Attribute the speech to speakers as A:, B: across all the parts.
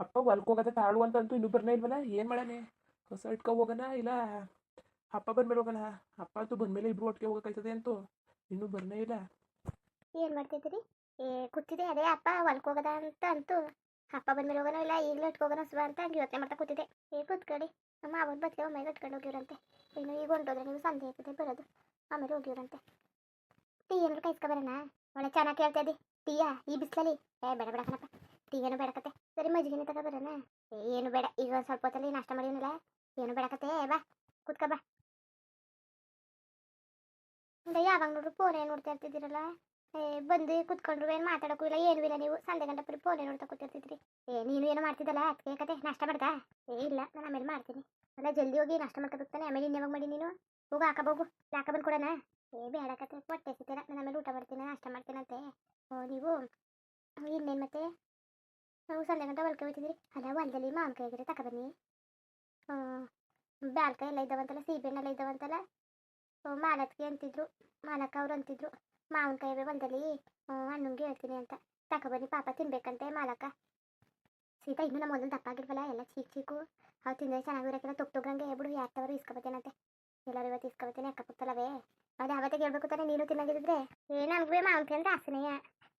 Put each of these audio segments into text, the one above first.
A: ಅಪ್ಪ ಹೊಲ್ಕ್ ಹೋಗದ ತಾಳು ಅಂತ ಅಂತೂ ಇನ್ನೂ ಬರ್ನೇ ಇಲ್ವಲ್ಲ? ಏನು ಮಾಡಾನೆ ಹೊಸ ಇಟ್ಕೊ ಹೋಗೋಣ ಇಲ್ಲ? ಅಪ್ಪ ಬಂದ್ಮೇಲೆ ಹೋಗೋಣ ಅಪ್ಪ ಅಂತೂ ಬಂದ್ಮೇಲೆ ಇಬ್ರು ಒಟ್ಟಿಗೆ ಹೋಗೋಕ್ಕಾಯ್ತದೆ ಅಂತೂ ಇನ್ನೂ ಬರ್ನೇ ಇಲ್ಲ.
B: ಏನು ಮಾಡ್ತಿದ್ದೀರಿ? ಏ ಕೂತಿದೆ ಅದೇ ಅಪ್ಪ ಹೊಲ್ಕೋಗದ ಅಂತ ಅಂತೂ ಅಪ್ಪ ಬಂದ್ಮೇಲೆ ಹೋಗೋಣ ಇಲ್ಲ, ಈಗಲೇ ಇಟ್ಕೋಗೋಣ ಸುವ ಅಂತ ಹಂಗೆ ಯೋಚನೆ ಮಾಡ್ತಾ ಕೂತಿದೆ ಏ ಕೂತ್ಕೊಳ್ಳಿ ನಮ್ಮ ಅವನ ಬತ್ತಲೆ ಒಮ್ಮೆ ಇಟ್ಕೊಂಡು ಹೋಗಿವ್ರಂತೆ. ಇನ್ನು ಈಗ ಹೊಂಟೋದ್ರೆ ನೀವು ಸಂಜೆ ಆಯ್ತದೆ ಬರೋದು. ಆಮೇಲೆ ಹೋಗಿವ್ರಂತೆ. ಟೀ ಏನಾದ್ರು ಕಾಯಿಸ್ಕೊ ಬರೋಣ ಒಳ್ಳೆ ಚೆನ್ನಾಗಿ ಕೇಳ್ತಾ ಇದ್ದಿ. ಟೀಯಾ? ಈ ಬಿಸಿಲಲ್ಲಿ? ಏ, ಬೇಡ ಬೇಡ ಕಣಪ್ಪ. ಟೀ ಏನು ಬೇಡಕತ್ತೆ ಸರಿ ಮಜ್ಜಿಗೆನೆ ತಗೋಬರೋಣ ಏನು ಬೇಡ, ಈಗ ಒಂದು ಸ್ವಲ್ಪ ಹೊತ್ತಲ್ಲಿ ನಾಷ್ಟ ಮಾಡಿನಲ್ಲ ಏನು ಬೇಡಕತ್ತೆ ಬಾ, ಕುತ್ಕ ಬಾ. ಅಂದ್ರೆ ಯಾವಾಗ ನೋಡ್ರು ಫೋನೇ ನೋಡ್ತಾ ಇರ್ತಿದ್ದೀರಲ್ಲ? ಏ, ಬಂದು ಕುತ್ಕೊಂಡ್ರು ಏನು ಮಾತಾಡೋಕ್ಕೂ ಇಲ್ಲ, ಏನೂ ಇಲ್ಲ ನೀವು, ಸಂಜೆ ಗಂಟೆ ಪರಿ ಫೋನೇ ನೋಡ್ತಾ ಕೂತಿರ್ತಿದ್ರಿ. ಏ, ನೀನು ಏನು ಮಾಡ್ತಿದ್ದಲ್ಲ, ಅದಕ್ಕೆ ಕತೆ, ನಾಷ್ಟ ಮಾಡ್ದಾ? ಏ, ಇಲ್ಲ, ನಾನು ಆಮೇಲೆ ಮಾಡ್ತೀನಿ. ಅಲ್ಲ, ಜಲ್ದಿ ಹೋಗಿ ನಾಷ್ಟ ಮಾಡ್ಕೋಬೇಕಾನೆ ಆಮೇಲೆ ಇನ್ನು ಯಾವಾಗ ಮಾಡಿ ನೀನು? ಹೋಗು ಹಾಕಬೋಗು ಯಾಕ ಬಂದು ಕೊಡೋಣ? ಏ, ಬೇಡ ಕತೆ, ಹೊಟ್ಟೆ ಸಿಗ್ತೀರ ನಾನು ಆಮೇಲೆ ಊಟ ಮಾಡ್ತೀನಿ ನಾಷ್ಟ ಮಾಡ್ತೀನಂತೆ. ಓ, ನೀವು, ಇನ್ನೇನು ಮತ್ತೆ? ನಾವು ಸಂಜೆ ಗಂಟೆ ಹೊಲ್ಕೆ ಹೋಗ್ತಿದ್ರಿ ಅಲ್ಲ ಹೊಲದಲ್ಲಿ ಮಾವಿನಕಾಯಿ ಆಗಿದ್ರೆ ಹ್ಞೂ ಬ್ಯಾಲ್ಕಾಯಿ ಎಲ್ಲ ಇದ್ದಾವಂತಲ್ಲ ಸೀಬೆಹಣ್ಣೆಲ್ಲ ಇದ್ದಾವಂತಲ್ಲ ಮಾಲತ್ಗೆ ಅಂತಿದ್ರು ಮಾಲಕ್ಕ ಅವ್ರು ಅಂತಿದ್ರು ಮಾವಿನಕಾಯಿ ಹೊಲದಲ್ಲಿ ಹಣ್ಣುಂಗೆ ಹೇಳ್ತೀನಿ ಅಂತ. ತಗೊಬನ್ನಿ ಪಾಪ, ತಿನ್ಬೇಕಂತೆ ಮಾಲಕ್ಕ. ಸೀತಾ, ಇನ್ನೂ ನಮ್ಮ ಮೊದಲು ದಪ್ಪಾಗಿಲ್ವಲ್ಲ ಎಲ್ಲ ಚೀಕ್ ಚೀಕು. ಅವು ತಿಂದರೆ ಚೆನ್ನಾಗಿರೋಕ್ಕೆಲ್ಲ ತೊಗ್ ತೊಗ್ರಂಗೆ ಬಿಡು ಯಾರ್ತವರು ಇಸ್ಕೊಬತ್ತೇನಂತೆ. ಎಲ್ಲರೂ ಇವತ್ತು ಇಸ್ಕೊಬತ್ತೇನೆ ಅಕ್ಕಪಕ್ಕಲ್ಲವೇ ಅದೇ ಯಾವತ್ತಿಗೆ ಹೇಳ್ಬೇಕು ತಾನೆ, ನೀನು ತಿನ್ನಾಗಿದ್ರೆ ಏ ನನಗೂ ಮಾವಿನಕಾಯಿ ಅಂದರೆ ಆಸೆನೆಯ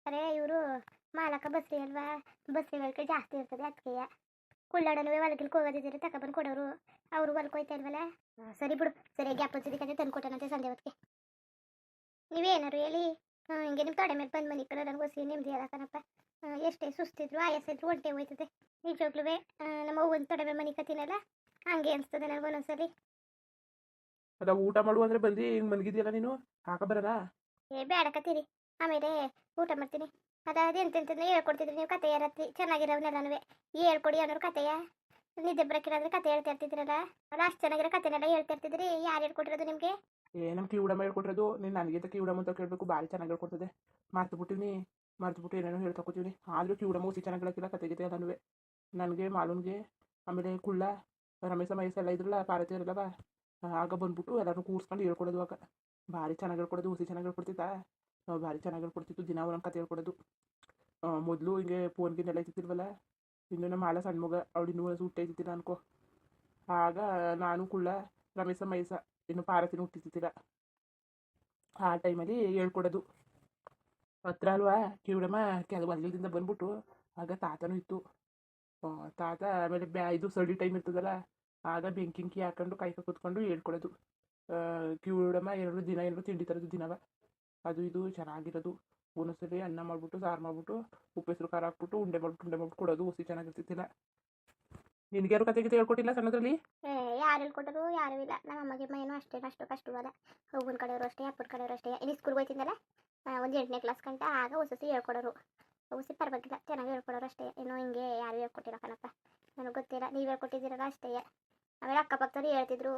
B: ಅರೇ, ಇವರು ಮಾಲಕ್ಕ ಬಸ್ರಿ ಅಲ್ವಾ ಬಸ್ರಿಗಳಿಗೆ ಜಾಸ್ತಿ ಇರ್ತದೆ ಅದಕ್ಕೆಯ ಕುಳ್ಳಾಡನೂ ಹೊಲಗಿಲ್ ಹೋಗೋದಿದ್ದೀರಿ ತಗೊಬಂದು ಕೊಡೋರು. ಅವರು ಹೊಲ್ಕೊಯ್ತಾ ಇಲ್ವಲ್ಲ ಸರಿ ಬಿಡು. ಸರಿ ಗ್ಯಾಪ್ ಕತೆ ತಂದು ಕೊಟ್ಟನಂತೆ ಸಂಜೆ ಹೊತ್ತಿಗೆ ನೀವೇನಾರು ಹೇಳಿ? ಹಿಂಗೆ ನಿಮ್ಮ ತೊಡೆ ಮೇಲೆ ಬಂದು ಮನೆ ಕಡೆ ನನಗೆ ಹೊಸಿ ನೆಮ್ಮದಿ ಅದ ಕಣಪ್ಪ. ಎಷ್ಟೇ ಸುಸ್ತಿದ್ರು ಆಯಾಸ ಇದ್ರು ಒಂಟೆ ಹೋಯ್ತದೆ. ನಿಜವಾಗ್ಲೂ ನಮ್ಮ ಅವ್ವನ ತೊಡೆ ಮೇಲೆ ಮನೆ ಕತ್ತಿನಲ್ಲ ಹಂಗೆ ಅನಿಸ್ತದೆ ನನಗೆ ಒಂದೊಂದ್ಸಲಿ.
A: ಅದ ಊಟ ಮಾಡು ಅಂದ್ರೆ ಬಂದು ಹಿಂಗೆ ಮನ್ಗಿದ್ಯಲ್ಲ ನೀನು? ಹಾಕ ಬರಲ್ಲ?
B: ಏ ಬೇಡ ಕತ್ತಿರಿ. ಆಮೇಲೆ ಊಟ ಮಾಡ್ತೀನಿ. ಅದಾದ ಎಂತೆಂತಂದ್ರೆ ಹೇಳ್ಕೊಡ್ತಿದ್ರಿ ನೀವು ಕತೆ ಯಾರತ್ತಿ ಚೆನ್ನಾಗಿರೋವನ್ನೆಲ್ಲನೂ ಹೇಳ್ಕೊಡಿ ಅನ್ನೋರು ಕತೆಯ ನಿದ್ದೆ ಬರಕಿರೋದ್ರೆ ಕತೆ ಹೇಳ್ತಾ ಇರ್ತಿದ್ರಲ್ಲ? ಅಷ್ಟು ಚೆನ್ನಾಗಿರೋ ಕತೆನೆಲ್ಲ ಹೇಳ್ತಾ ಇರ್ತಿದ್ರಿ. ಯಾರು ಹೇಳ್ಕೊಟ್ಟಿರೋದು ನಿಮಗೆ?
A: ಏ ನಮ್ಮ ಕಿವುಡಮ್ಮ ಹೇಳ್ಕೊಟ್ಟಿರೋದು. ನೀನು ನನಗೆ ಕಿವಿಡಮ್ಮ ಅಂತ ಕೇಳಬೇಕು. ಭಾರಿ ಚೆನ್ನಾಗಿ ಹೇಳ್ಕೊಡ್ತದೆ. ಮರ್ತು ಬಿಟ್ಟಿವ್ನಿ ಮರ್ತು ಬಿಟ್ಟು ಏನೇನೋ ಹೇಳ್ತಾ ಕೂತೀವಿ ಆದರೂ ಕಿವುಡಮ್ಮ ಚೆನ್ನಾಗಿ ಹೇಳಕ್ಕಿಲ್ಲ ಕತೆ ಜೊತೆ ಎಲ್ಲನೂ ನನಗೆ, ಮಾಲೂನ್ಗೆ, ಆಮೇಲೆ ಕುಳ್ಳ, ರಮೇಶ, ಮಹೇಶ ಎಲ್ಲ ಇದ್ರಲ್ಲ ಅವರೆಲ್ಲವ ಆಗ ಬಂದ್ಬಿಟ್ಟು ಎಲ್ಲರೂ ಕೂರ್ಸ್ಕೊಂಡು ಹೇಳ್ಕೊಡೋದು ಆಗ. ಭಾರಿ ಚೆನ್ನಾಗಿ ಹೇಳ್ಕೊಡೋದು ಹುಸಿ ಚೆನ್ನಾಗಿ ಹೇಳ್ಕೊಡ್ತಿದ್ದ. ಭಾರಿ ಚೆನ್ನಾಗಿ ಹೇಳ್ಕೊಡ್ತಿತ್ತು ದಿನ ಒಂದೊಂದು ಕತೆ ಹೇಳ್ಕೊಡೋದು. ಮೊದಲು ಹಿಂಗೆ ಫೋನ್ ಗಿನ್ನೆಲ್ಲ ಇತ್ತಿಲ್ವಲ್ಲ ಇನ್ನು ನಮ್ಮ ಮಾಲ ಸಣ್ಣ ಮಗ ಅವಳು ಇನ್ನೂ ಊಟ ಇದ್ದಿದ್ದಿಲ್ಲ ಅನ್ಕೋ. ಆಗ ನಾನು ಕುಳ್ಳ, ರಮೇಶ ಮೈಸ, ಇನ್ನು ಪಾರತಿನ ಹುಟ್ಟಿತ್ತಿಲ್ಲ ಆ ಟೈಮಲ್ಲಿ ಹೇಳ್ಕೊಡೋದು. ಹತ್ರ ಅಲ್ವಾ? ಕಿವಿಡಮ್ಮ ಕೆಲವು ಅಲ್ಲಿಂದ ಬಂದ್ಬಿಟ್ಟು ಆಗ ತಾತನೂ ಇತ್ತು. ತಾತ ಆಮೇಲೆ ಬ್ಯಾ ಇದು ಸಳಿ ಟೈಮ್ ಇರ್ತದಲ್ಲ, ಆಗ ಬೆಂಕಿಂಕಿ ಹಾಕೊಂಡು ಕಾಯ್ಕ ಕೂತ್ಕೊಂಡು ಹೇಳ್ಕೊಡೋದು. ಕಿವಿಡಮ್ಮ ಎರಡು ದಿನ, ಏನಾದ್ರು ತಿಂಡಿ ತರೋದು ದಿನವ? ಅದು ಇದು ಚೆನ್ನಾಗಿರೋದು. ಒಂದೊಂದ್ಸರಿ ಅನ್ನ ಮಾಡ್ಬಿಟ್ಟು, ಸಾರು ಮಾಡ್ಬಿಟ್ಟು, ಉಪ್ಪು ಹೆಸರು ಖಾರ ಹಾಕ್ಬಿಟ್ಟು, ಉಂಡೆ ಮಾಡ್ಬಿಟ್ಟು ಉಂಡೆ ಮಾಡ್ಬಿಟ್ಟು ಕೊಡೋದು. ಹುಸಿ ಚೆನ್ನಾಗಿರ್ತಿತ್ತಿಲ್ಲ ನಿನಗೆ ಯಾರು ಕತೆ ಗೀತೆ ಹೇಳ್ಕೊಟ್ಟಿಲ್ಲ ಸಣ್ಣದ್ರಲ್ಲಿ?
B: ಏ, ಯಾರು ಹೇಳ್ಕೊಟ್ಟರು? ಯಾರೂ ಇಲ್ಲ. ನಮ್ಮ ಅಮ್ಮಗೆ ಏನು ಅಷ್ಟೇ, ಅಷ್ಟು ಕಷ್ಟವಾದ. ಹೂವಿನ ಕಡೆಯವರು ಅಷ್ಟೇ ಅಪ್ಪನ ಕಡೆಯವರು ಅಷ್ಟೇ. ಇಲ್ಲಿ ಸ್ಕೂಲ್ಗೆ ಹೋಯ್ತಿದ್ದಲ್ಲ? ಒಂದು ಎಂಟನೇ ಕ್ಲಾಸ್ ಗಂಟ ಆಗ ಹೊಸಸಿ ಹೇಳ್ಕೊಡೋರು. ಹೊಸಿ ಪರವಾಗಿಲ್ಲ, ಚೆನ್ನಾಗಿ ಹೇಳ್ಕೊಡೋರು ಅಷ್ಟೇ. ಏನೋ ಹಿಂಗೆ ಯಾರು ಹೇಳ್ಕೊಟ್ಟಿಲ್ಲ ಕಣಪ್ಪ. ನನಗೆ ಗೊತ್ತಿಲ್ಲ. ನೀವು ಹೇಳ್ಕೊಟ್ಟಿದ್ದೀರಲ್ಲ ಅಷ್ಟೇ. ಆಮೇಲೆ ಅಕ್ಕಪಕ್ಕದವ್ರು ಹೇಳ್ತಿದ್ರು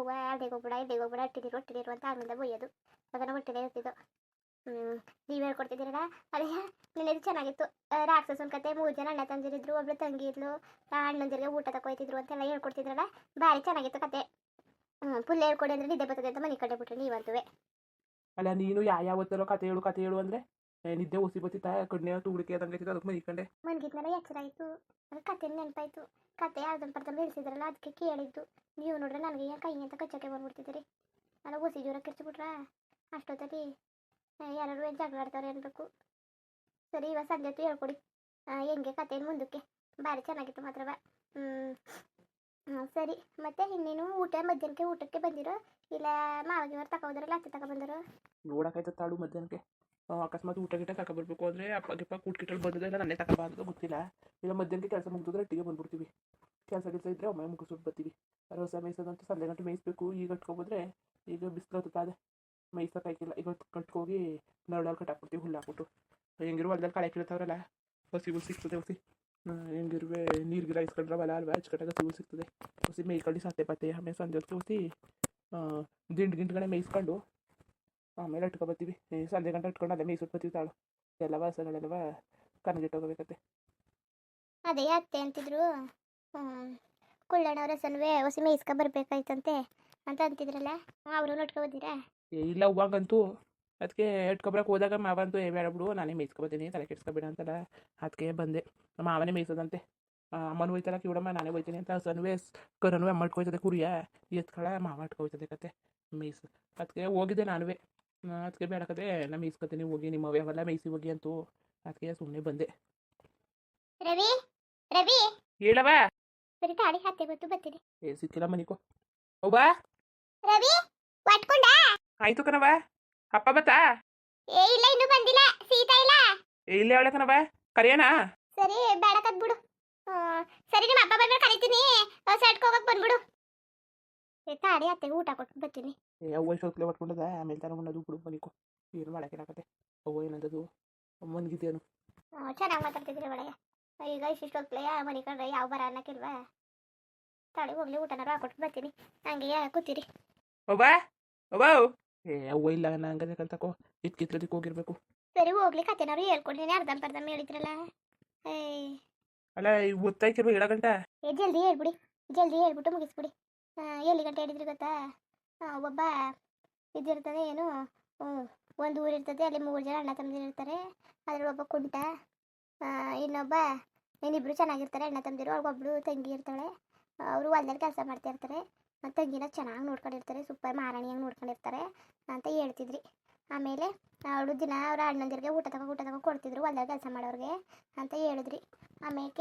B: ಅವ್ವ ಅಡ್ಡಿಗೆ ಹೋಗ್ಬಿಡ ಇಡ್ಡಿಗೆ ಹೋಗ್ಬಿಡ ಇಟ್ಟಿದ್ರು ಒಟ್ಟಿದ್ದೀರು ಅಂತ ಆಮೇಲೆ ಬೈಯೋದು ಅದನ್ನು ಒಟ್ಟಿಗೆ ಇರ್ತಿದ್ದು ನೀವು ಹೇಳ್ಕೊಡ್ತಿದ್ದೀರಲ್ಲ? ಅದೇ ನಿನ್ನೆದು ಚೆನ್ನಾಗಿತ್ತು. ರಾಕ್ಷಸನ್ ಕತೆ, ಮೂರು ಜನ ಅಣ್ಣ ತಂದಿರಿದ್ರು ಒಬ್ಳು ತಂಗಿ ಇದ್ಲು ಅಣ್ಣಂದಿರಿಗೆ ಊಟ ತಕೊಯ್ತಿದ್ರು ಅಂತೆಲ್ಲ ಹೇಳ್ಕೊಡ್ತಿದ್ರಲ್ಲ? ಭಾರಿ ಚೆನ್ನಾಗಿತ್ತು ಕತೆ. ಫುಲ್ ಹೇಳ್ಕೊಡಿ ಅಂದ್ರೆ ನಿದ್ದೆ ಬರ್ತದೆ ಅಂತ ಮನೆ ಕಡೆ ಬಿಟ್ರು ನೀವಂತೂ
A: ಅಲ್ಲ, ನೀನು ಯಾವ ಯಾವತ್ತರೋ ಕತೆ ಹೇಳು ಕತೆ ಹೇಳು ಅಂದರೆ? ನಿದ್ದೆ ಹುಸಿ ಬತ್ತಿತ್ತ ಕಣ್ಣೆ ಹುಡುಕಿ ಅದಂಗೆ ಐತಿತ್ತು ಅದಕ್ಕೆ ಮನಿಕಂಡೆ
B: ಮನ್ಗಿದ್ನೆಲ್ಲ ನನಗೆ ಕತೆ ನೆನಪಾಯ್ತು. ಕತೆ ಅರ್ಧನ್ ಪರ್ಧನ್ ಬೆಳೆಸಿದ್ರಲ್ಲ ಅದಕ್ಕೆ ಕೇಳಿದ್ದು. ನೀವು ನೋಡ್ರೆ ನನಗೆ ಏನು ಕೈ ಅಂತ ಕಚ್ಚಕ್ಕೆ ಬಂದ್ಬಿಡ್ತಿದ್ದೀರಿ? ಅಲ್ಲ ಹುಸಿ ಜೋರ ಕಿರ್ಚಿಬಿಟ್ರ? ಅಷ್ಟೊತ್ತಲ್ಲಿ ಯಾರು ಜಗಳ ಆಡ್ತಾರೆ ಅನ್ಬೇಕು. ಸರಿ ಇವಾಗ ಸಂಜೆ ಹೊತ್ತು ಹೇಳ್ಕೊಡಿ. ಹೆಂಗೆ ಕತೆ ಮುಂದಕ್ಕೆ? ಭಾರಿ ಚೆನ್ನಾಗಿತ್ತು ಮಾತ್ರವ ಹ್ಞೂ ಸರಿ. ಮತ್ತೆ ಇನ್ನೇನು ಊಟ ಮಧ್ಯಾಹ್ನಕ್ಕೆ ಊಟಕ್ಕೆ ಬಂದಿರೋ? ಇಲ್ಲ ಮಾವಾಗಿಯವ್ರು ತಗೊಂಡ್ರಲ್ಲ ಅತ್ತೆ ತಗೊಬಂದರು
A: ನೋಡೋಕ್ಕಾಯ್ತದ ತಾಳು ಮಧ್ಯಾಹ್ನಕ್ಕೆ? ಅಕಸ್ಮಾತ್ ಊಟ ಗಿಟ ತಗೊಬರ್ಬೇಕು ಅಂದರೆ ಅಪ್ಪ ಗಿಪ್ಪ ಕೂಟ್ಕಿಟ್ಟಲ್ಲಿ ಬಂದಿದೆ ಇಲ್ಲ, ನನ್ನೇ ತಗೊಬಾರ್ದು ಗೊತ್ತಿಲ್ಲ. ಇಲ್ಲ, ಮಧ್ಯಾಹ್ನಕ್ಕೆ ಕೆಲಸ ಮುಗಿದ್ರೆ ಅಟ್ಟಿಗೆ ಬಂದ್ಬಿಡ್ತೀವಿ. ಕೆಲಸ ಕೆಲಸ ಇದ್ದರೆ ಒಮ್ಮೆ ಮುಗಿಸ್ಬಿಟ್ಟು ಬರ್ತೀವಿ. ರೋಸೆ ಮೇಯ್ಸೋದಂತೂ ಸಂಜೆ ಗಂಟೆ ಮೇಯಿಸ್ಬೇಕು. ಈಗ ಕಟ್ಕೊಬೋದ್ರೆ ಈಗ ಬಿಸಿಲು ಹೊತ್ತಾದೆ ಮೇಯ್ಸೋಕ್ಕಾಗಿಲ್ಲ ಈಗ ಕಟ್ಕೋಗಿ ನರಳಲ್ಲಿ ಕಟ್ಟಾಕ್ಬಿಡ್ತೀವಿ, ಹುಲ್ಲು ಹಾಕ್ಬಿಟ್ಟು. ಹೆಂಗಿರು ಹೊಲ್ದಲ್ಲಿ ಕಳೆ ಕೀಳ್ತಾವ್ರಲ್ಲ, ಹಸಿ ಹುಲ್ ಸಿಗ್ತದೆ, ಹಸಿ. ಹೆಂಗಿರುವೆ ನೀರ್ಗಿರ ಇಸ್ಕೊಂಡ್ರವಲ್ಲ ಅಲ್ವಾ? ಹಚ್ಕಟ್ಟಾಗ ಹಸಿ ಹುಲ್ ಸಿಗ್ತದೆ. ಹಸಿ ಮೇಯ್ಕೊಂಡು ಸತ್ತೆ ಪತ್ತೆ ಆಮೇಲೆ ಸಂಜೆ ಹೊತ್ತಿಗೆ ಹಸಿ ದಿಂಡು ಗಿಂಡ್ಗಡೆ ಮೇಯಿಸ್ಕೊಂಡು ಆಮೇಲೆ ಇಟ್ಕೊ ಬರ್ತೀವಿ ಸಂಜೆ ಗಂಟೆ ಇಟ್ಕೊಂಡು ಅಲ್ಲೇ ಮೇಯ್ಸ್ಬಿಟ್ಟು ಬರ್ತೀವಿ ತಾಳು. ಎಲ್ಲ ವಾಸಗಳೆಲ್ಲವ ಕನಗಿಟ್ಟೋಗಬೇಕತ್ತೆ
B: ಅದೇ ಅತ್ತೆ ಅಂತಿದ್ರು ಕುಳ್ಳಣ್ಣವ್ರ ಹೆಸನ್ವೇ ಹೊಸ ಮೇಯ್ಸ್ಕೊ ಬರ್ಬೇಕಾಯ್ತಂತೆ ಅಂತ ಅಂತಿದ್ರಲ್ಲ ಅವರು ನೋಡ್ಕೊಬೋದಿರಾ
A: ಇಲ್ಲ ಹೂವಾಗಂತೂ ಅದಕ್ಕೆ ಇಟ್ಕೊಬ್ರಕ್ಕೆ ಹೋದಾಗ ಮಾವಂತೂ ಏ ಬೇಡ ಬಿಡು ನಾನೇ ಮೇಯ್ಸ್ಕೊಬತ್ತೀನಿ ತಲೆ ಕೆಡ್ಸ್ಕೊಬೇಡ ಅಂತಲ್ಲ. ಅದಕ್ಕೆ ಬಂದೆ. ಮಾವನೇ ಮೇಯ್ಸೋದಂತೆ. ಅಮ್ಮನ ಹೋಯ್ತಲ್ಲ ಕಿವಡಮ್ಮ ನಾನೇ ಹೋಯ್ತೀನಿ ಅಂತ ಸನ್ವೆ ಕರನ್ವೆ ಅಮ್ಮ ಇಟ್ಕೊಯ್ತದೆ ಕುರಿಯ. ಎತ್ಕಳ ಮಾವ ಇಟ್ಕೊಯ್ತದೆ ಕತೆ. ಮೇಯ್ಸು. ಅದಕ್ಕೆ ಹೋಗಿದ್ದೆ ನಾನುವೇ. ಅದಕ್ಕೆ ಬೇಡ ಕತೆ ನಾ ಮೇಯಿಸ್ಕೊತೀನಿ ಹೋಗಿ ನಿಮ್ಮ ಅವೆಲ್ಲ ಮೇಯಿಸಿ ಹೋಗಿ ಅಂತೂ ಅದಕ್ಕೆ ಸುಮ್ಮನೆ ಬಂದೆ.
B: ರವಿ ರವಿ.
A: ಹೇಳವ
B: ಸರಿ ತಾಳಿ ಹತ್ತೆ ಗೊತ್ತು ಬರ್ತೀನಿ.
A: ಏ ಸಿಕ್ಕಿಲ್ಲ ಮನಿಕೋ ಹೌಬಾ
B: ರವಿ ಒಟ್ಕೊಂಡ?
A: ಆಯ್ತು ಕಣವ ಅಪ್ಪ ಬತ್ತಾ?
B: ಏ ಇಲ್ಲ ಇನ್ನೂ ಬಂದಿಲ್ಲ ಸೀತಾ ಇಲ್ಲ.
A: ಏ ಇಲ್ಲ ಅವಳೆ ಕಣವ ಕರಿಯನಾ?
B: ಸರಿ ಬೇಡ ಬಿಡು. ಸರಿ ನಿಮ್ಮ ಅಪ್ಪ ಬಂದ್ಮೇಲೆ ಕರಿತೀನಿ. ಸೈಡ್ಗೆ ಹೋಗಕ್ ಬಂದ್ಬಿಡು. ಏ ತಾಡಿ ಅತ್ತೆಗೆ ಊಟ ಕೊಟ್ಟು ಬರ್ತೀನಿ.
A: ಅವ್ವ ಇಷ್ಟೊತ್ತಲೆ ಹೊಟ್ಕೊಂಡದ ಆಮೇಲೆ ತಾನ ಉಣ್ಣದು ಬಿಡು ಮನಿಕೋ ಏನು ಮಾಡಕ್ಕಿಲ್ಲ ಅವ್ವ ಏನಂದದು ಮನ್ಗಿದ್ದೇನು
B: ಚೆನ್ನಾಗಿ ಮಾತಾಡ್ತಿದ್ರಿ ಒಳಗೆ. ಈಗ ಇಷ್ಟಿಷ್ಟೊತ್ತಲೆ ಮನೆ ಕಂಡ್ರೆ ಯಾವ ಬರ ಅನ್ನಕ್ಕಿಲ್ವಾ? ತಾಳಿ ಹೋಗ್ಲಿ ಊಟನಾರು ಹಾಕೊಟ್ಟು ಬರ್ತೀನಿ. ಹಂಗೆ ಕೂತೀರಿ.
A: ಒಬ್ಬಾ ಅವ್ವ? ಏ ಅವ್ವ ಇಲ್ಲ ನಂಗೆ ಕಂತಕೋ ಇದ್ಕಿತ್ರದಕ್ಕೆ ಹೋಗಿರ್ಬೇಕು.
B: ಸರಿ ಹೋಗ್ಲಿ ಕತೆನಾರು ಹೇಳ್ಕೊಡ್ತೀನಿ ಅರ್ಧಂಬರ್ಧಂ ಹೇಳಿದ್ರಲ್ಲ. ಏಯ್.
A: ಅಲ್ಲ ಗೊತ್ತಾಯ್ತಿರ್ವ ಏಳ ಗಂಟ.
B: ಏ ಜಲ್ದಿ ಹೇಳ್ಬಿಡಿ. ಜಲ್ದಿ ಹೇಳ್ಬಿಟ್ಟು ಮುಗಿಸ್ಬಿಡಿ. ಎಲ್ಲಿ ಗಂಟೆ ಹೇಳಿದ್ರಿ ಗೊತ್ತಾ? ಒಬ್ಬ ಇದಿರ್ತದೆ ಏನು ಒಂದು ಊರು ಇರ್ತದೆ, ಅಲ್ಲಿ ಮೂರು ಜನ ಅಣ್ಣ ತಮ್ಮದಿರು ಇರ್ತಾರೆ. ಅದ್ರಲ್ಲಿ ಒಬ್ಬ ಕುಂಟ ಇನ್ನೊಬ್ಬ, ಇನ್ನಿಬ್ರು ಚೆನ್ನಾಗಿರ್ತಾರೆ, ಅಣ್ಣ ತಮ್ಮದಿರು ಅವ್ರಿಗೊಬ್ಳು ತಂಗಿ ಇರ್ತಾಳೆ. ಅವರು ಹೊಲ್ದಲ್ಲಿ ಕೆಲಸ ಮಾಡ್ತಾ ಇರ್ತಾರೆ. ತಂಗಿನ ಚೆನ್ನಾಗಿ ನೋಡ್ಕೊಂಡಿರ್ತಾರೆ, ಸೂಪರ್ ಮಾರಾಣಿಯಾಗಿ ನೋಡ್ಕೊಂಡಿರ್ತಾರೆ ಅಂತ ಹೇಳ್ತಿದ್ರಿ. ಆಮೇಲೆ ಅವಳು ದಿನ ಅವ್ರ ಅಣ್ಣಂದಿರಿಗೆ ಊಟ ತಗೋ ಊಟ ತಗೋ ಕೊಡ್ತಿದ್ರು ಹೊಲ್ದಲ್ಲಿ ಕೆಲಸ ಮಾಡೋರಿಗೆ ಅಂತ ಹೇಳಿದ್ರಿ. ಆಮೇಲೆ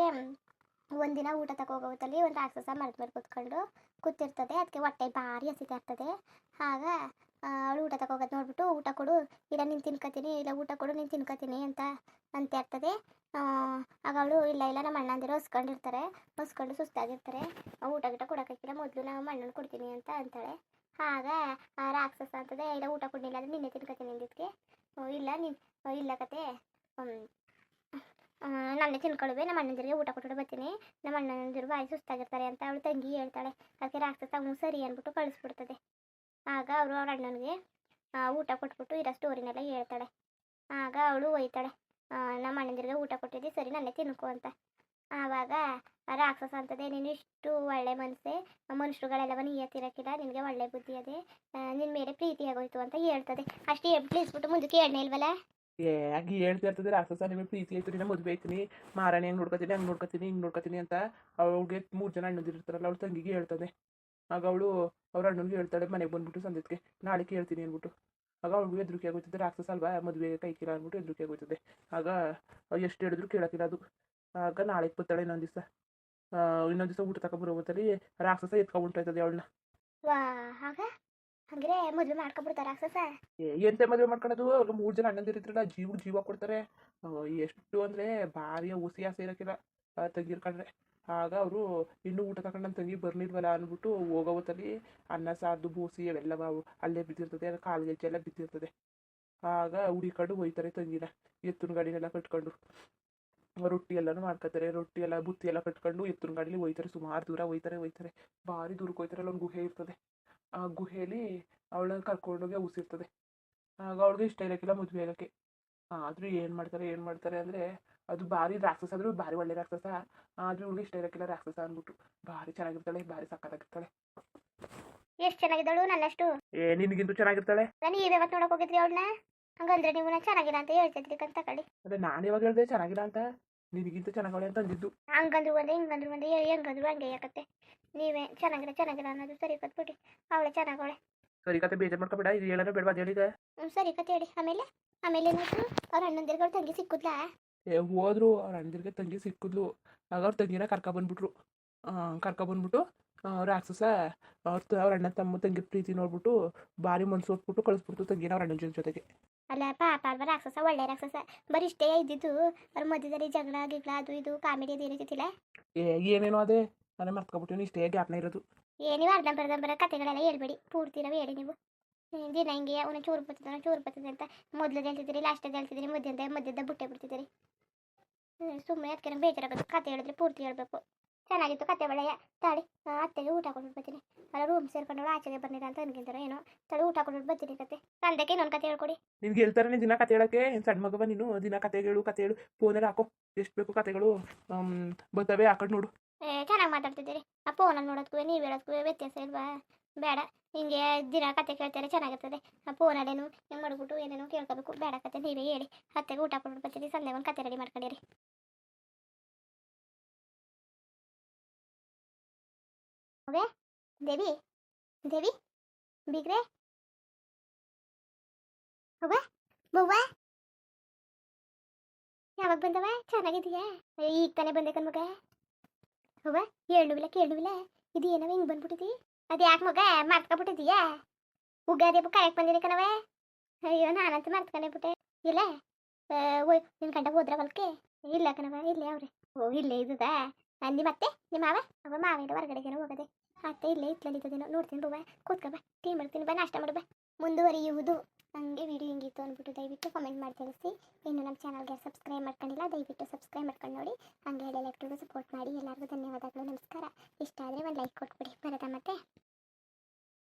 B: ಒಂದಿನ ಊಟ ತಗೋಗೋತಲ್ಲಿ ಒಂದು ರಾಕ್ಷಸ ಮರದ ಮೇಲೆ ಕೂತ್ಕೊಂಡು ಕೂತಿರ್ತದೆ. ಅದಕ್ಕೆ ಹೊಟ್ಟೆ ಭಾರಿ ಹಸಿತಾ ಇರ್ತದೆ. ಆಗ ಅವಳು ಊಟ ತಗೋಗೋದು ನೋಡ್ಬಿಟ್ಟು ಊಟ ಕೊಡು, ಇಲ್ಲ ನೀನು ತಿನ್ಕೋತೀನಿ, ಇಲ್ಲ ಊಟ ಕೊಡು, ನೀನು ತಿನ್ಕೋತೀನಿ ಅಂತ ಅಂತ ಇರ್ತದೆ. ಆಗ ಅವಳು, ಇಲ್ಲ ಇಲ್ಲ, ನಮ್ಮ ಅಣ್ಣಂದಿರು ಹೊಸ್ಕೊಂಡಿರ್ತಾರೆ. ಹೊಸ್ಕೊಂಡು ಸುಸ್ತಾಗಿರ್ತಾರೆ. ಊಟ ಗಿಟ ಕೊಡೋಕ್ಕಿಲ್ಲ ಮೊದಲು ನಾವು ಮಣ್ಣನ್ನು ಕೊಡ್ತೀನಿ ಅಂತ ಅಂತಾಳೆ. ಆಗ ಆ, ರಾಕ್ಷಸ ಅಂತದೆ ಇಲ್ಲ, ಊಟ ಕೊಡಲಿಲ್ಲ ಅಂದ್ರೆ ನಿನ್ನೆ ತಿನ್ಕೋತೀನಿ ಅಂದಿದ್ದಕ್ಕೆ ಇಲ್ಲ, ನೀನು ಇಲ್ಲ ಕತೆ. ನಾನೇ ತಿನ್ಕೊಳ್ಳುವೆ ನಮ್ಮ ಅಣ್ಣಂದಿರಿಗೆ ಊಟ ಕೊಟ್ಟು ಬರ್ತೀನಿ. ನಮ್ಮ ಅಣ್ಣಂದಿರು ಬಾಯಿ ಸುಸ್ತಾಗಿರ್ತಾರೆ ಅಂತ ಅವಳು ತಂಗಿ ಹೇಳ್ತಾಳೆ. ಅದಕ್ಕೆ ರಾಕ್ಷಸ ಅವನು ಸರಿ ಅಂದ್ಬಿಟ್ಟು ಕಳಿಸ್ಬಿಡ್ತದೆ. ಆಗ ಅವರು ಅವ್ರ ಅಣ್ಣನಿಗೆ ಊಟ ಕೊಟ್ಬಿಟ್ಟು ಇರೋ ಸ್ಟೋರಿನೆಲ್ಲ ಹೇಳ್ತಾಳೆ. ಆಗ ಅವಳು ಒಯ್ತಾಳೆ. ನಮ್ಮ ಅಣ್ಣಂದಿರಿಗೆ ಊಟ ಕೊಟ್ಟಿದ್ದೆ, ಸರಿ ನಾನೇ ತಿನ್ಕೊ ಅಂತ. ಆವಾಗ ರಾಕ್ಷಸ ಅಂತದೆ, ನೀನು ಇಷ್ಟು ಒಳ್ಳೆ ಮನಸ್ಸೆ, ಮನುಷ್ಯರುಗಳೆಲ್ಲವ ನಿಯತ್ತಿರಕ್ಕಿಲ್ಲ ನಿನಗೆ ಒಳ್ಳೆ ಬುದ್ಧಿ ಅದೇ ನಿನ್ನ ಮೇಲೆ ಪ್ರೀತಿ ಆಗೋಯ್ತು ಅಂತ ಹೇಳ್ತದೆ. ಅಷ್ಟೇ ಹೇಳ್ಬಿಟ್ಟು ಮುಂದಕ್ಕೆ ಎಣ್ಣೆ ಇಲ್ವಲ್ಲ?
A: ಏ, ಹಂಗೆ ಹೇಳ್ತಾ ಇರ್ತದೆ ರಾಕ್ಷಸ ನಿಮಗೆ ಪ್ರೀತಿ ಐತ್ರಿ ನಮ್ಮ ಮದುವೆ ಆಯ್ತೀನಿ ಮಾರಾಣಿ ಹಂಗೆ ನೋಡ್ಕೊತೀನಿ ಹಂಗೆ ನೋಡ್ಕೊತೀನಿ, ಹಿಂಗೆ ನೋಡ್ಕೊತೀನಿ ಅಂತ ಅವಳಿಗೆ ಮೂರು ಜನ ಅಣ್ಣದಿರ್ತಾರಲ್ಲ ಅವ್ಳು ತಂಗಿಗೆ ಹೇಳ್ತದೆ ಆಗ ಅವಳು, ಅವ್ರ ಅಣ್ಣನಿಗೆ ಹೇಳ್ತಾಳೆ, ಮನೆಗೆ ಬಂದ್ಬಿಟ್ಟು ಸಂದಕ್ಕೆ ನಾಳೆ ಕೇಳ್ತೀನಿ ಅಂದ್ಬಿಟ್ಟು. ಆಗ ಅವ್ಳಿಗೂ ಹೆದರಿಕೆ ಆಗೋಯ್ತದೆ ರಾಕ್ಷಸ ಅಲ್ವಾ ಮದುವೆ ಕೈಕಿಲ್ಲ ಅಂದ್ಬಿಟ್ಟು ಹೆದರಿಕೆ ಆಗೋಯ್ತದೆ. ಆಗ ಎಷ್ಟು ಹೇಳಿದ್ರು ಕೇಳಕ್ಕಿಲ್ಲ ಅದು. ಆಗ ನಾಳೆ ಬತ್ತಾಳೆ ಇನ್ನೊಂದು ದಿವಸ. ಇನ್ನೊಂದು ದಿವಸ ಊಟ ತಗೊಂಡ್ಬರೋ ರಾಕ್ಷಸ ಎತ್ಕೊಂಡ್ಬಿಟ್ಟಾಯ್ತದೆ ಅವಳನ್ನ.
B: ಹಂಗ್ರೆ ಮದುವೆ ಮಾಡ್ಕೊಬಿಡ್ತಾರ ರಾಕ್ಷಸ?
A: ಎಂತ ಮದ್ವೆ ಮಾಡ್ಕೊಳ್ಳೋದು ಅವ್ರಿಗೆ ಮೂರು ಜನ ಅಣ್ಣಂದಿರಿದ್ರಲ್ಲ ಜೀವ ಜೀವ ಕೊಡ್ತಾರೆ. ಎಷ್ಟು ಅಂದ್ರೆ ಭಾರಿ ಹುಸಿ ಆಸೆ ಇರೋಕ್ಕಿಲ್ಲ ತಂಗಿರ್ಕೊಂಡ್ರೆ ಆಗ ಅವರು ಇನ್ನು ಊಟ ತಗೊಂಡು ನನ್ನ ತಂಗಿ ಬರ್ಲಿಲ್ವಲ್ಲ ಅಂದ್ಬಿಟ್ಟು ಹೋಗೋ ಅನ್ನ ಸಾರ್ದು, ಬೂಸಿ ಅವೆಲ್ಲ ಅವು ಅಲ್ಲೇ ಬಿದ್ದಿರ್ತದೆ ಕಾಲು ಗೆಜ್ಜೆ ಎಲ್ಲ ಬಿದ್ದಿರ್ತದೆ. ಆಗ ಹುಡಿಕೊಂಡು ಹೋಯ್ತಾರೆ ತಂಗಿನ, ಎತ್ತಿನ ಗಾಡಿನೆಲ್ಲ ಕಟ್ಕೊಂಡು. ರೊಟ್ಟಿ ಎಲ್ಲನೂ ಮಾಡ್ಕೊತಾರೆ, ರೊಟ್ಟಿ ಎಲ್ಲ, ಬುತ್ತಿ ಎಲ್ಲ ಕಟ್ಕೊಂಡು ಎತ್ತಿನ ಗಾಡಿಲಿ ಹೋಯ್ತಾರೆ, ಸುಮಾರು ದೂರ ಹೋಯ್ತಾರೆ ಹೋಯ್ತಾರೆ. ಭಾರಿ ದೂರಕ್ಕೆ ಹೋಯ್ತಾರೆ ಅಲ್ಲೊಂದು ಗುಹೆ ಇರ್ತದೆ. ಆ ಗುಹೆಯಲ್ಲಿ ಅವಳನ್ನ ಕರ್ಕೊಂಡೋಗಿ ಉಸಿರ್ತದೆ ಆಗ ಅವಳಿಗೆ ಇಷ್ಟ ಇರೋಕ್ಕಿಲ್ಲ ಮದುವೆ ಆಗೋಕ್ಕೆ. ಆದರೂ ಏನು ಮಾಡ್ತಾರೆ ಏನು ಮಾಡ್ತಾರೆ ಅಂದರೆ ಅದು ಭಾರಿ ರಾಕ್ಷಸ ಆದರೂ ಭಾರಿ ಒಳ್ಳೆ ರಾಕ್ಷಸ. ಆದರೂ ಇವಳಿಗೆ ಇಷ್ಟ ಇರೋಕ್ಕಿಲ್ಲ ರಾಕ್ಷಸ ಅಂದ್ಬಿಟ್ಟು. ಭಾರಿ ಚೆನ್ನಾಗಿರ್ತಾಳೆ ಭಾರಿ ಸಕ್ಕತ್ತಾಗಿರ್ತಾಳೆ
B: ಎಷ್ಟು ಚೆನ್ನಾಗಿದ್ದಳು ನನ್ನಷ್ಟು?
A: ಏ ನಿನಗಿಂತೂ ಚೆನ್ನಾಗಿರ್ತಾಳೆ.
B: ನಾನು ಈ ಯಾವತ್ತು ನೋಡಕ್ ಹೋಗಿದ್ರಿ ಅವಳನ್ನ? ಹಂಗಂದ್ರೆ ನೀವು ನಾನು ಚೆನ್ನಾಗಿಲ್ಲ ಅಂತ ಹೇಳ್ತಿದ್ರಿ ಕಂತ ಕಳಿ
A: ಅದೇ ನಾನು ಇವಾಗ ಹೇಳಿದೆ ಚೆನ್ನಾಗಿಲ್ಲ ಅಂತ? ನಿನಗಿಂತ ಚೆನ್ನಾಗವಳೆ ಅಂತ ಅಂದಿದ್ದು.
B: ಹಂಗಂದ್ರು ಒಂದೇ ಹಿಂಗಂದ್ರು ಒಂದೇ ಹೆಂಗಂದ್ರು ಹಂಗೆ ಯಾಕತ್ತೆ? ನೀವೇ ಚೆನ್ನಾಗಿರ ಚೆನ್ನಾಗಿರ ಅನ್ನೋದು ಸರಿ ಕತ್ಬಿಡಿ. ಅವಳೆ ಚೆನ್ನಾಗವಳೆ.
A: ಸರಿ ಕತೆ ಬೇಜಾರು ಮಾಡ್ಕೊಬೇಡ ಇದು ಹೇಳೋ ಬೇಡವಾ ಹೇಳಿದೆ
B: ಹ್ಞೂ ಸರಿ ಕತೆ ಹೇಳಿ. ಆಮೇಲೆ? ಆಮೇಲೆ ಏನಾಯ್ತು? ಅವ್ರ ಅಣ್ಣಂದಿರ್ಗಳು ತಂಗಿ ಸಿಕ್ಕುದ್ಲಾ?
A: ಏ ಹೋದ್ರು ಅವ್ರ ದಿರ್ಗ ತಂಗಿ ಸಿಕ್ಕಿದ್ಲು. ಆಗ ಅವ್ರ ತಂಗಿನ ಕರ್ಕೊಬಂದ್ಬಿಟ್ರು ಕರ್ಕೊಬಂದ್ಬಿಟ್ಟು ರಾಕ್ಷಸ ಅವ್ರ ಅವ್ರ ಅಣ್ಣ ತಮ್ಮ ತಂಗಿ ಪ್ರೀತಿ ನೋಡ್ಬಿಟ್ಟು ಬಾರಿ ಮನ್ಸು ಹೊತ್ಬಿಟ್ಟು ಕಳಿಸ್ಬಿಡ್ತು ತಂಗಿನ ಅವ್ರ ಅಣ್ಣನ ಜೊತೆ ಜೊತೆಗೆ.
B: ಅಲ್ಲ ಪಾಪ ಅಲ್ವಾ ರಾಕ್ಷಸ ಒಳ್ಳೆ ರಾಕ್ಷಸ ಬರೀ ಇಷ್ಟೇ ಇದ್ದಿದ್ದು ಅವ್ರ ಮಧ್ಯದಲ್ಲಿ ಜಗಳ ಗಿಗಳ ಅದು ಇದು ಕಾಮಿಡಿ ಅದು ಏನಿರ್ತಿಲ್ಲ
A: ಏ ಏನೇನೋ ಅದೇ ನಾನೇ ಮರ್ತ್ಕೊಬಿಟ್ಟಿನಿ ಇಷ್ಟೇ ಗ್ಯಾಪ್ನ ಇರೋದು.
B: ಏ ನೀವು ಅರ್ಧಂಬರ್ಧಂಬರ ಕತೆಗಳೆಲ್ಲ ಹೇಳ್ಬೇಡಿ ಪೂರ್ತಿ ಇರವೆ ಹೇಳಿ ನೀವು. ದಿನ ಹಿಂಗೆ ಅವನ ಚೂರು ಬರ್ತದೆ ಅವನ ಚೂರು ಬರ್ತದೆ ಅಂತ ಮೊದಲು ಹೇಳ್ತಿದ್ದೀರಿ ಲಾಸ್ಟಲ್ಲಿ ಹೇಳ್ತಿದ್ದೀರಿ ಮಧ್ಯದ ಮಧ್ಯದ ಬುಟ್ಟೆ ಬಿಡ್ತಿದ್ದೀರಿ. ಸುಮ್ಮನೆ ಅದಕ್ಕೆ ಬೇಜಾರಾಗೋದು ಕತೆ ಹೇಳಿದ್ರೆ ಪೂರ್ತಿ ಹೇಳ್ಬೇಕು. ಚೆನ್ನಾಗಿತ್ತು ಕತೆ ಒಳ್ಳೆಯ. ತಾಳಿ ಆ, ಅತ್ತೆಗೆ ಊಟ ಕೊಟ್ಬಿಟ್ಟು ಬರ್ತೀನಿ. ಅಲ್ಲ ರೂಮ್ ಸೇರ್ಕೊಂಡು ಆಚೆಗೆ ಬಂದಿಲ್ಲ ಅಂತ ಅನ್ಕೊಂತಾರ ಏನೋ. ತಾಳಿ ಊಟ ಕೊಟ್ಬಿಟ್ಟು ಬರ್ತೀನಿ ಕತೆ. ಸಂದಕ್ಕೆ ಇನ್ನೊಂದು ಕತೆ ಹೇಳ್ಕೊಡಿ.
A: ನಿನ್ಗೆ ಹೇಳ್ತಾರೆ ದಿನ ಕತೆ ಹೇಳಕ್ಕೆ. ಏನ್ ಸಣ್ಣ ಮಗವ ನೀನು ದಿನ ಕತೆ ಹೇಳು ಕತೆ ಹೇಳು. ಫೋನಲ್ಲಿ ಹಾಕೋ. ಎಷ್ಟು ಬೇಕು ಕತೆಗಳು ಬರ್ತವೆ ಬರ್ತವೆ ಹಾಕೊಂಡು ನೋಡು.
B: ಏ ಚೆನ್ನಾಗಿ ಮಾತಾಡ್ತಿದ್ದೀರಿ. ಆ ಫೋನಲ್ಲಿ ನೋಡೋದಕ್ಕೂ ನೀವು ಹೇಳೋದಕ್ಕೂ ವ್ಯತ್ಯಾಸ ಇಲ್ವಾ? ಬೇಡ. ಹಿಂಗೆ ದಿನ ಕತೆ ಕೇಳ್ತಾರೆ ಚೆನ್ನಾಗಿರ್ತದೆ. ಆ ಫೋನಲ್ಲೇನು ಹೆಂಗೆ ಮಾಡ್ಬಿಟ್ಟು ಏನೇನೋ ಕೇಳ್ಕೋಬೇಕು. ಬೇಡ ಕತೆ ನೀವೇ ಹೇಳಿ. ಅತ್ತೆಗೆ ಊಟ ಕೊಟ್ಬಿಟ್ಟು ಬರ್ತೀನಿ. ಸಂಜೆ ಒಂದು ಕತೆ ರೆಡಿ ಮಾಡ್ಕೊಂಡಿರಿ. ಅವೇ ದೇವಿ? ದೇವಿ? ಬಿಗ್ರೆ? ಅವ್ವ? ಬವ್ವ ಯಾವಾಗ ಬಂದವ? ಚೆನ್ನಾಗಿದೀಯಾ ಈಗ ತಾನೇ ಬಂದೆ ಕಣ್ಮಗ. ಅವ್ವ ಹೇಳುವಿಲ್ಲ ಕೇಳುವಿಲ್ಲ ಇದು ಏನವ, ಹಿಂಗ್ ಬಂದ್ಬಿಟ್ಟಿದಿ? ಅದು ಯಾಕೆ ಮಗ? ಮರ್ತ್ಕೊಬಿಟ್ಟಿದೀಯಾ ಉಗಾದಿ ಹಬ್ಬ ಕಾಯಕ್ ಬಂದಿನಿ ಕಣವ ಅಯ್ಯೋ, ನಾನಂತೂ ಮರ್ತ್ಕೊಂಡೆ ಬಿಟ್ಟೆ ಇಲ್ಲ ಓಯ್, ನಿನ್ ಗಂಡ ಹೋದ್ರ ಹೊಲ್ಕೆ? ಇಲ್ಲ ಕಣವ ಇಲ್ಲೇ ಅವ್ರೆ. ಓ, ಇಲ್ಲೇ ಇದ್ದದ? ಅಂದಿ ಮತ್ತೆ? ನಿಮ್ಮ ಮಾವ? ಅವ ಮಾವಿನ ಹೊರಗಡೆಗೇನೋ ಹೋಗದೆ. ಅತ್ತೆ ಇಲ್ಲೇ ಇತ್ತಲ್ಲಿದ್ದೇನೋ ನೋಡ್ತೀನಿ ಬವ್ವ ಕೂತ್ಕ ಬಾ ಟೀ ಮಾಡ್ತೀನಿ ಬಾ, ನಾಷ್ಟ ಮಾಡು ಬಾ. ಮುಂದುವರಿಯುವುದು. ನನಗೆ ವಿಡಿಯೋ ಹಿಂಗಿತ್ತು ಅಂದ್ಬಿಟ್ಟು ದಯವಿಟ್ಟು ಕಮೆಂಟ್ ಮಾಡಿ ತಿಳಿಸಿ. ಇನ್ನು ನಮ್ಮ ಚಾನಲ್ಗೆ ಸಬ್ಸ್ಕ್ರೈಬ್ ಮಾಡ್ಕೊಂಡಿಲ್ಲ, ದಯವಿಟ್ಟು ಸಬ್ಸ್ಕ್ರೈಬ್ ಮಾಡ್ಕೊಂಡು ನೋಡಿ. ಹಂಗೆ ಎಲ್ಲರಿಗೂ ಸಪೋರ್ಟ್ ಮಾಡಿ. ಎಲ್ಲರಿಗೂ ಧನ್ಯವಾದಗಳು, ನಮಸ್ಕಾರ. ಇಷ್ಟ ಆದರೆ ಒಂದು ಲೈಕ್ ಕೊಟ್ಬಿಡಿ. ಬರೋದಾ ಮತ್ತೆ?